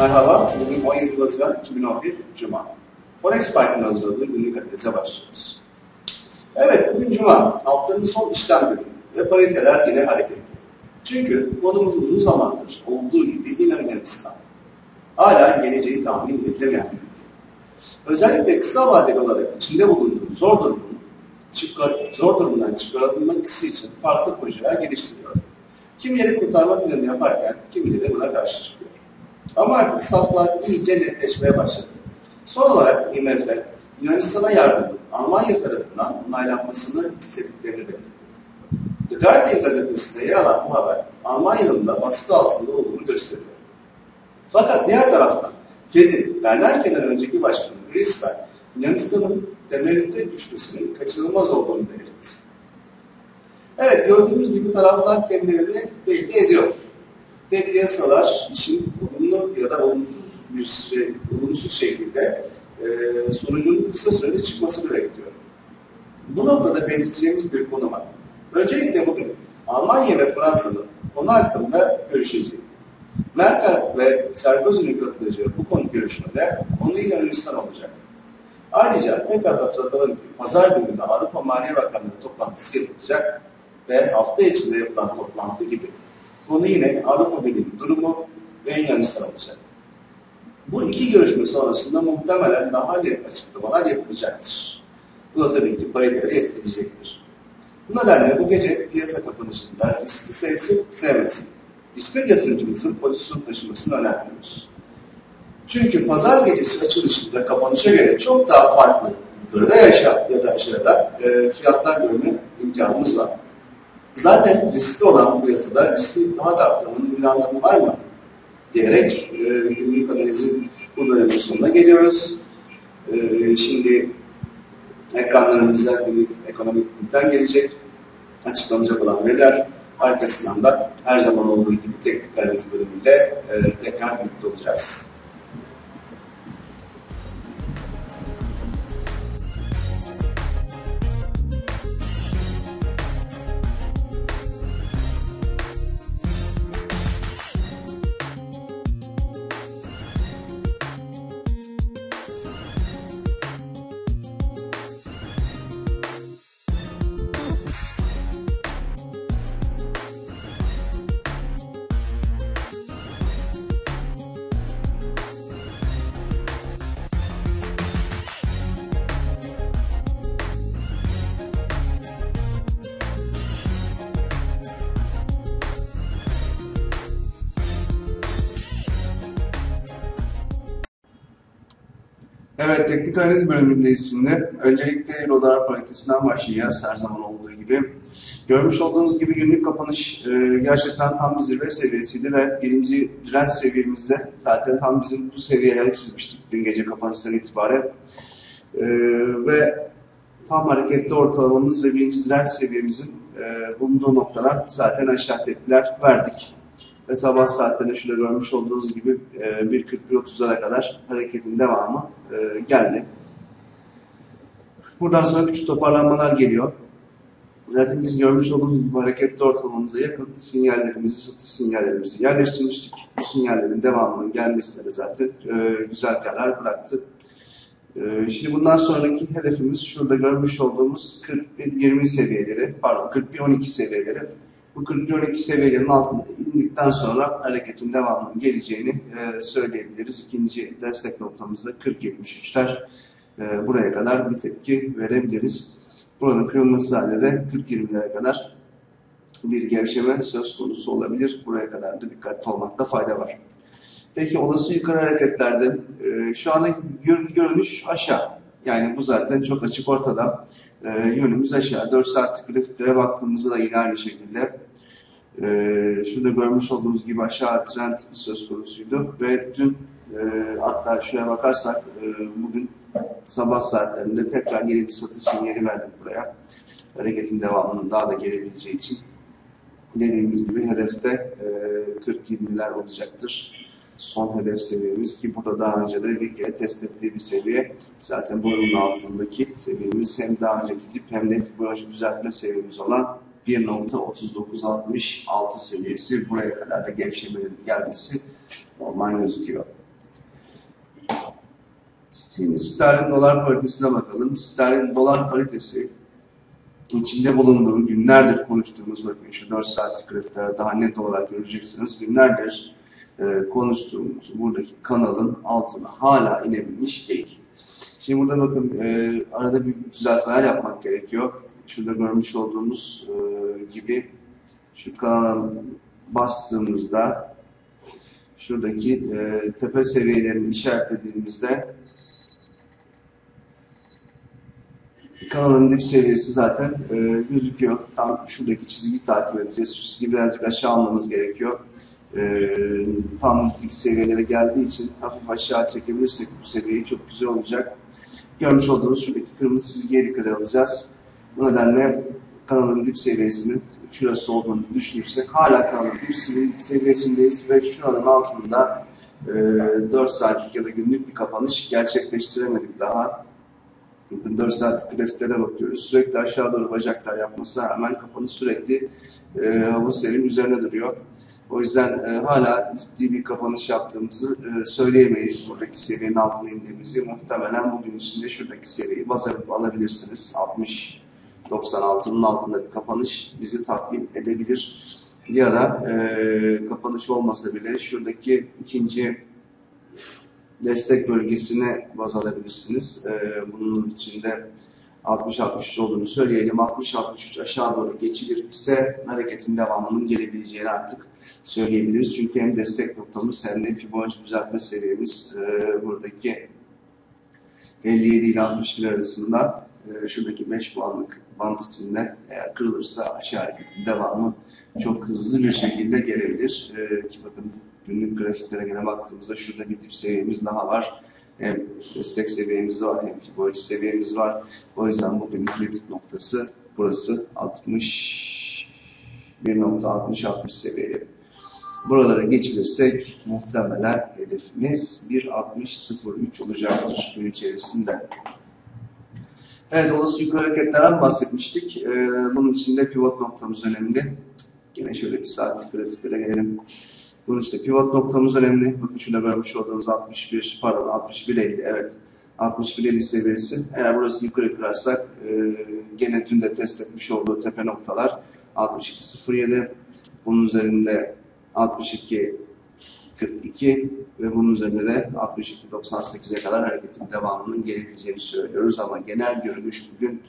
Merhaba, bugün 17 Haziran 2011 Cuma. Forex Park'ın hazırladığı günlük analize başlıyoruz. Evet, bugün Cuma, haftanın son işlem günü ve pariteler yine hareketli. Çünkü konumuz uzun zamandır olduğu gibi yine Yunanistan. Hala geleceği tahmin edilemeyen bir. Özellikle kısa vadeli olarak içinde bulunduğu zor durumun çıkar, zor durumdan çıkarılması için farklı projeler geliştiriyor. Kimileri kurtarma planı yaparken kimileri buna karşı çıkıyor. Ama artık saflar iyice netleşmeye başladı. Son olarak IMF, Yunanistan'a yardımın Almanya tarafından onaylanmasını istediklerini belirtti. The Guardian gazetesinde yer alan bu haber, Almanya'nın da baskı altında olduğunu gösteriyor. Fakat diğer taraftan, Fed'in Bernanke'den önceki başkanı Greenspan, Yunanistan'ın temelinde düşmesinin kaçınılmaz olduğunu belirtti. Evet, gördüğümüz gibi taraflar kendilerini belli ediyor. Ve piyasalar işin ya da olumsuz bir şey, olumsuz şekilde e, sonucun kısa sürede çıkmasını bekliyor. Bu noktada belirteceğimiz bir konu var. Öncelikle bugün Almanya ve Fransa'nın konu hakkında görüşeceği. Merkel ve Sarkozy'nin katılacağı bu konu görüşmede konu Yunanistan olacak. Ayrıca tekrar hatırlatalım ki pazar günü de Avrupa Maliye Bakanlığı toplantısı yapılacak ve hafta içinde yapılan toplantı gibi konu yine Avrupa Birliği durumu ve Yunanistan olacak. Bu iki görüşme sonrasında muhtemelen daha net açıklamalar yapılacaktır. Bu da tabii ki pariteleri etkileyecektir. Bu nedenle bu gece piyasa kapanışında riski sevsin, sevmesin. Hiçbir yatırımcımızın pozisyon taşımasını önermiyoruz. Çünkü pazar gecesi açılışında kapanışa göre çok daha farklı yukarıda yaşa ya da aşağıda e, fiyatlar görme imkanımız var. Zaten riskli olan bu yasada riski daha da arttırmanın bir anlamı var mı? Diyerek e, günlük analizin bu bölümün sonuna geliyoruz. E, şimdi ekranlarımıza günlük ekonomik bülten gelecek. Açıklanacak olan veriler arkasından da her zaman olduğu gibi teknik analiz bölümünde e, tekrar birlikte olacağız. Evet, teknik analiz bölümündeyiz şimdi. Öncelikle Euro-Dolar paritesinden başlayacağız her zaman olduğu gibi. Görmüş olduğunuz gibi günlük kapanış e, gerçekten tam bir zirve seviyesiydi ve birinci direnç seviyemizde zaten tam bizim bu seviyeleri çizmiştik dün gece kapanıştan itibaren. E, ve tam hareketli ortalamamız ve birinci direnç seviyemizin e, bulunduğu noktadan zaten aşağı tepkiler verdik ve sabah saatlerinde şurada görmüş olduğunuz gibi 1.41.30'lara kadar hareketin devamı e, geldi. Buradan sonra küçük toparlanmalar geliyor. Zaten biz görmüş olduğumuz gibi hareketli ortalamamıza yakın sinyallerimizi, satış sinyallerimizi yerleştirmiştik. Bu sinyallerin devamının gelmesine de zaten e, güzel kararlar bıraktı. E, şimdi bundan sonraki hedefimiz şurada görmüş olduğumuz 41-20 seviyeleri, pardon 41-12 seviyeleri. Bu 41-12 seviyelerinin altında indikten sonra hareketin devamının geleceğini e, söyleyebiliriz. İkinci destek noktamızda 40-73'ler e, buraya kadar bir tepki verebiliriz. Buranın kırılması halinde de 40-20'lere kadar bir gevşeme söz konusu olabilir. Buraya kadar da dikkatli olmakta fayda var. Peki olası yukarı hareketlerde e, şu anda görünüş aşağı. Yani bu zaten çok açık ortada. E, yönümüz aşağı. 4 saatlik grafiklere baktığımızda da yine aynı şekilde e, şurada görmüş olduğunuz gibi aşağı trend söz konusuydu ve dün e, hatta şuraya bakarsak e, bugün sabah saatlerinde tekrar yeni bir satış sinyali verdik buraya. Hareketin devamının daha da gelebileceği için dediğimiz gibi hedefte e, 40-20'ler olacaktır. Son hedef seviyemiz ki burada daha önce de bir kere test ettiği bir seviye. Zaten buranın altındaki seviyemiz hem daha önceki dip hem de Fibonacci düzeltme seviyemiz olan 1.3966 seviyesi buraya kadar da gevşemelerin gelmesi normal gözüküyor. Şimdi sterlin dolar paritesine bakalım. Sterlin dolar paritesi içinde bulunduğu günlerdir konuştuğumuz bakın şu 4 saatlik grafiklerde daha net olarak göreceksiniz. Günlerdir e, konuştuğumuz buradaki kanalın altına hala inebilmiş değil. Şimdi burada bakın e, arada bir düzeltmeler yapmak gerekiyor. Şurada görmüş olduğumuz e, gibi şu kanala bastığımızda şuradaki e, tepe seviyelerini işaretlediğimizde kanalın dip seviyesi zaten e, gözüküyor. Tam şuradaki çizgiyi takip edeceğiz. Çizgiyi birazcık aşağı almamız gerekiyor. E, tam dik seviyelere geldiği için hafif aşağı çekebilirsek bu seviyeyi çok güzel olacak. Görmüş olduğunuz şuradaki kırmızı çizgiye dikkat alacağız. Bu nedenle kanalın dip seviyesinin şurası olduğunu düşünürsek hala kanalın dip seviyesindeyiz ve şuranın altında e, 4 saatlik ya da günlük bir kapanış gerçekleştiremedik daha. Bakın 4 saatlik grafiklere bakıyoruz. Sürekli aşağı doğru bacaklar yapmasına rağmen kapanış sürekli e, bu serinin üzerine duruyor. O yüzden e, hala ciddi bir kapanış yaptığımızı e, söyleyemeyiz. Buradaki seviyenin altına indiğimizi. Muhtemelen bugün içinde şuradaki seviyeyi baz alabilirsiniz. 60 96'nın altında bir kapanış bizi tatmin edebilir. Ya da e, kapanış olmasa bile şuradaki ikinci destek bölgesine baz alabilirsiniz. E, bunun içinde 60-63 olduğunu söyleyelim. 60-63 aşağı doğru geçilir ise hareketin devamının gelebileceğini artık söyleyebiliriz. Çünkü hem destek noktamız hem de Fibonacci düzeltme seviyemiz e, buradaki 57 ile 61 arasında e, şuradaki 5 puanlık band içinde eğer kırılırsa aşağı hareketin devamı çok hızlı bir şekilde gelebilir. E, ki bakın günlük grafiklere gene baktığımızda şurada bir dip seviyemiz daha var. Hem destek seviyemiz var hem Fibonacci seviyemiz var. O yüzden bugün kritik noktası burası 60 1.60-60 seviyeleri. Buralara geçilirsek muhtemelen hedefimiz 1.60-03 olacaktır gün içerisinde. Evet, olası yukarı hareketlerden bahsetmiştik. Ee, bunun için de pivot noktamız önemli. Yine şöyle bir saatlik grafiklere gelelim. Bunun için de pivot noktamız önemli. Bakın şurada görmüş olduğunuz 61, pardon 61.50 evet. 61.50 seviyesi. Eğer burası yukarı kırarsak e, gene dün de test etmiş olduğu tepe noktalar 62.07 bunun üzerinde 62 42 ve bunun üzerinde de 62-98'e kadar hareketin devamının gelebileceğini söylüyoruz ama genel görünüş bugün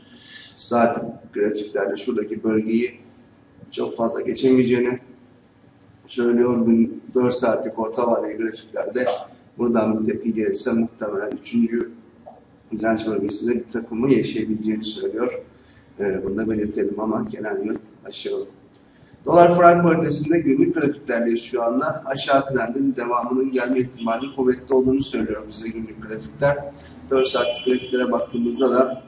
saat grafiklerde şuradaki bölgeyi çok fazla geçemeyeceğini söylüyor. Bugün 4 saatlik orta vadeli grafiklerde buradan bir tepki gelirse muhtemelen 3. direnç bölgesinde bir takımı yaşayabileceğini söylüyor. Ee, bunu da belirtelim ama genel yön aşağı Dolar frank paritesinde günlük grafiklerdeyiz şu anda. Aşağı trendin devamının gelme ihtimalinin kuvvetli olduğunu söylüyor bize günlük grafikler. 4 saatlik grafiklere baktığımızda da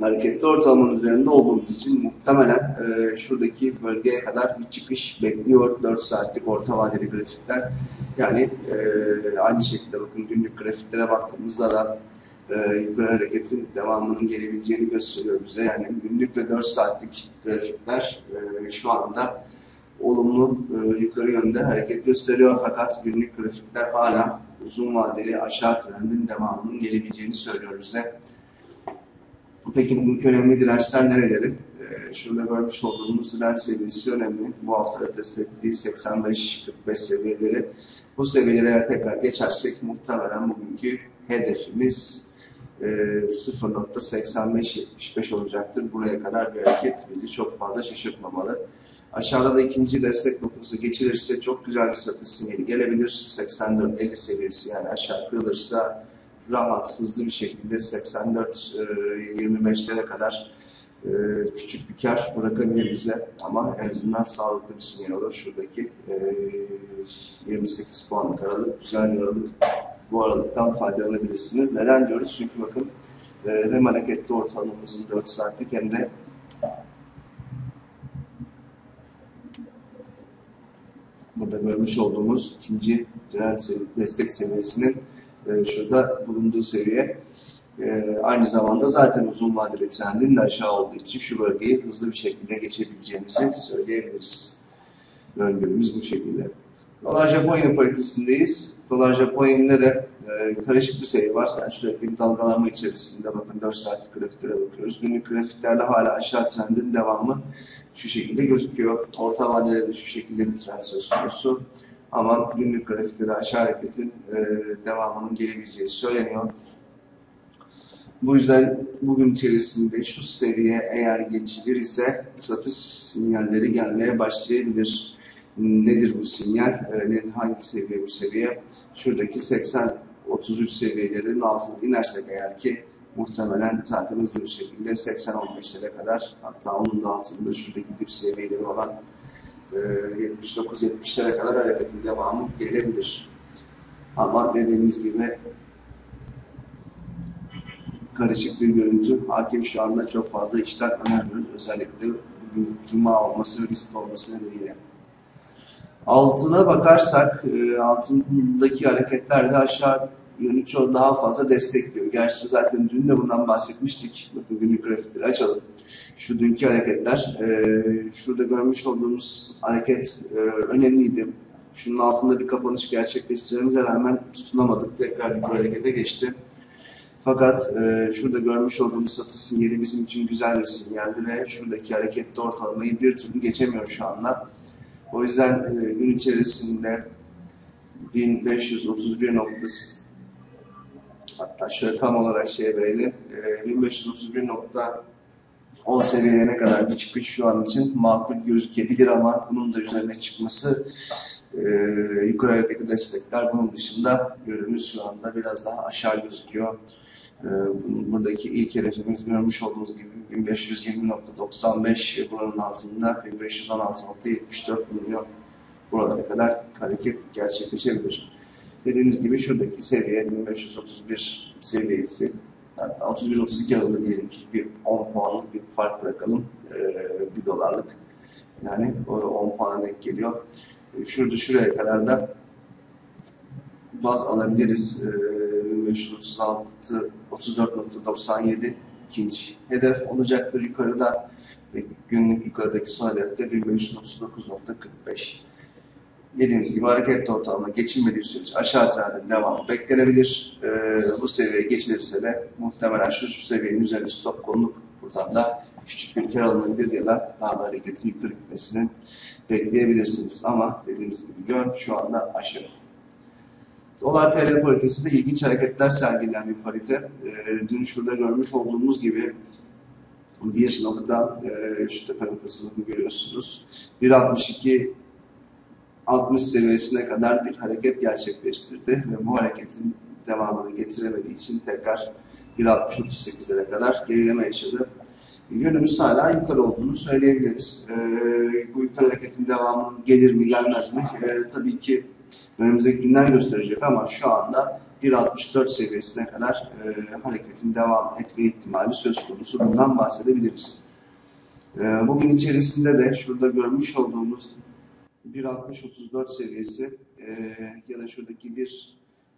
hareketli ortalamanın üzerinde olduğumuz için muhtemelen e, şuradaki bölgeye kadar bir çıkış bekliyor 4 saatlik orta vadeli grafikler. Yani e, aynı şekilde bakın günlük grafiklere baktığımızda da e, yukarı hareketin devamının gelebileceğini gösteriyor bize. Yani günlük ve 4 saatlik grafikler e, şu anda olumlu e, yukarı yönde hareket gösteriyor fakat günlük grafikler hala uzun vadeli aşağı trendin devamının gelebileceğini söylüyor bize. Peki bugünkü önemli dirençler nereleri? Şurada görmüş olduğumuz direnç seviyesi önemli. Bu hafta test ettiği 85-45 seviyeleri. Bu seviyeleri tekrar geçersek muhtemelen bugünkü hedefimiz 0.85-75 olacaktır. Buraya kadar bir hareket bizi çok fazla şaşırtmamalı. Aşağıda da ikinci destek noktası geçilirse çok güzel bir satış sinyali gelebilir. 84-50 seviyesi yani aşağı kırılırsa rahat, hızlı bir şekilde 84-25'lere kadar küçük bir kar bırakabilir bize ama en azından sağlıklı bir sinyal olur. Şuradaki 28 puanlık aralık, güzel bir aralık bu aralıktan faydalanabilirsiniz. Neden diyoruz? Çünkü bakın e, hem hareketli ortalamamızın 4 saatlik hem de burada görmüş olduğumuz ikinci direnç destek seviyesinin e, şurada bulunduğu seviye. E, aynı zamanda zaten uzun vadeli trendin de aşağı olduğu için şu bölgeyi hızlı bir şekilde geçebileceğimizi söyleyebiliriz. Öngörümüz bu şekilde. Dolar Japon paritesisindeyiz. Dolar Japon de e, karışık bir seyir var. Yani sürekli bir dalgalanma içerisinde bakın 4 saatlik grafiklere bakıyoruz. Günlük grafiklerde hala aşağı trendin devamı şu şekilde gözüküyor. Orta vadede de şu şekilde bir trend söz konusu. Ama günlük grafikte de aşağı hareketin e, devamının gelebileceği söyleniyor. Bu yüzden bugün içerisinde şu seviye eğer geçilir ise satış sinyalleri gelmeye başlayabilir. Nedir bu sinyal? E, nedir, hangi seviye bu seviye? Şuradaki 80 33 seviyelerinin altına inersek eğer ki muhtemelen zaten hızlı bir şekilde 80-15'lere kadar hatta onun da altında şuradaki dip seviyeleri olan e, 79-70'lere kadar hareketin devamı gelebilir. Ama dediğimiz gibi karışık bir görüntü. Hakim şu anda çok fazla işler önermiyoruz. Özellikle bugün cuma olması, risk olması nedeniyle. Altına bakarsak e, altındaki hareketler de aşağı yönü çok daha fazla destekliyor. Gerçi zaten dün de bundan bahsetmiştik. Bakın günlük grafikleri açalım. Şu dünkü hareketler, e, şurada görmüş olduğumuz hareket e, önemliydi. Şunun altında bir kapanış gerçekleştirmemize rağmen tutunamadık. Tekrar bir harekete geçti. Fakat e, şurada görmüş olduğumuz satış sinyali bizim için güzel bir sinyaldi ve şuradaki harekette ortalamayı bir türlü geçemiyor şu anda. O yüzden e, gün içerisinde 1531 noktası hatta şöyle tam olarak şey verelim e, 1531.10 seviyene kadar bir çıkış şu an için makul gözükebilir ama bunun da üzerine çıkması e, yukarı hareketi destekler. Bunun dışında yönümüz şu anda biraz daha aşağı gözüküyor. E, buradaki ilk hedefimiz görmüş olduğunuz gibi 1520.95 buranın altında 1516.74 bulunuyor. Buralara kadar hareket gerçekleşebilir. Dediğimiz gibi şuradaki seviye 1531 seviyesi hatta 31-32 aralığı diyelim ki bir 10 puanlık bir fark bırakalım. Ee, 1 dolarlık. Yani o 10 puana denk geliyor. Ee, şurada şuraya kadar da baz alabiliriz. Ee, 1536 34.97 ikinci hedef olacaktır yukarıda ve günlük yukarıdaki son hedefte 1539.45. Dediğimiz gibi hareket ortalama geçilmediği sürece aşağı trendin devamı beklenebilir. Ee, bu seviye geçilirse de muhtemelen şu, şu seviyenin üzerinde stop konulup buradan da küçük bir kar alınabilir ya da daha da hareketin yukarı gitmesini bekleyebilirsiniz. Ama dediğimiz gibi yön şu anda aşağı. Dolar TL paritesi de ilginç hareketler sergileyen bir parite. E, dün şurada görmüş olduğumuz gibi bir nokta, e, şu tepe noktasını görüyorsunuz. 1.62 60 seviyesine kadar bir hareket gerçekleştirdi ve bu hareketin devamını getiremediği için tekrar 1.60-38'lere kadar gerileme yaşadı. Yönümüz hala yukarı olduğunu söyleyebiliriz. E, bu yukarı hareketin devamı gelir mi gelmez mi? E, tabii ki önümüzdeki günler gösterecek ama şu anda 1.64 seviyesine kadar e, hareketin devam etme ihtimali söz konusu. Bundan bahsedebiliriz. E, bugün içerisinde de şurada görmüş olduğumuz 1.60-34 seviyesi e, ya da şuradaki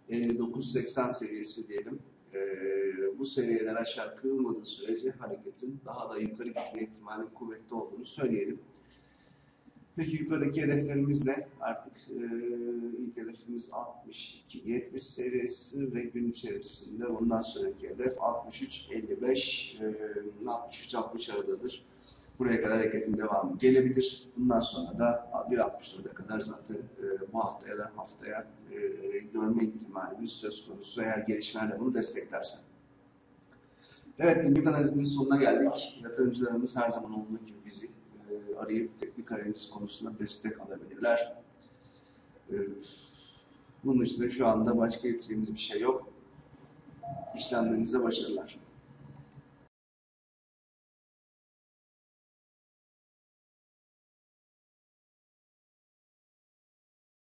1.59-80 seviyesi diyelim. E, bu seviyeler aşağı kırılmadığı sürece hareketin daha da yukarı gitme ihtimali kuvvetli olduğunu söyleyelim. Peki yukarıdaki hedeflerimiz ne? Artık e, ilk hedefimiz 62-70 seviyesi ve gün içerisinde bundan sonraki hedef 63-55, e, 63-60 aradadır. Buraya kadar hareketin devamı gelebilir. Bundan sonra da 1.64'e kadar zaten e, bu haftaya da haftaya e, görme ihtimalimiz söz konusu eğer gelişmeler bunu desteklerse. Evet, günlük analizimizin sonuna geldik. Yatırımcılarımız her zaman olduğu gibi bizi arayıp teknik analiz konusunda destek alabilirler. E, bunun dışında şu anda başka etkilediğimiz bir şey yok. İşlemlerinize başarılar.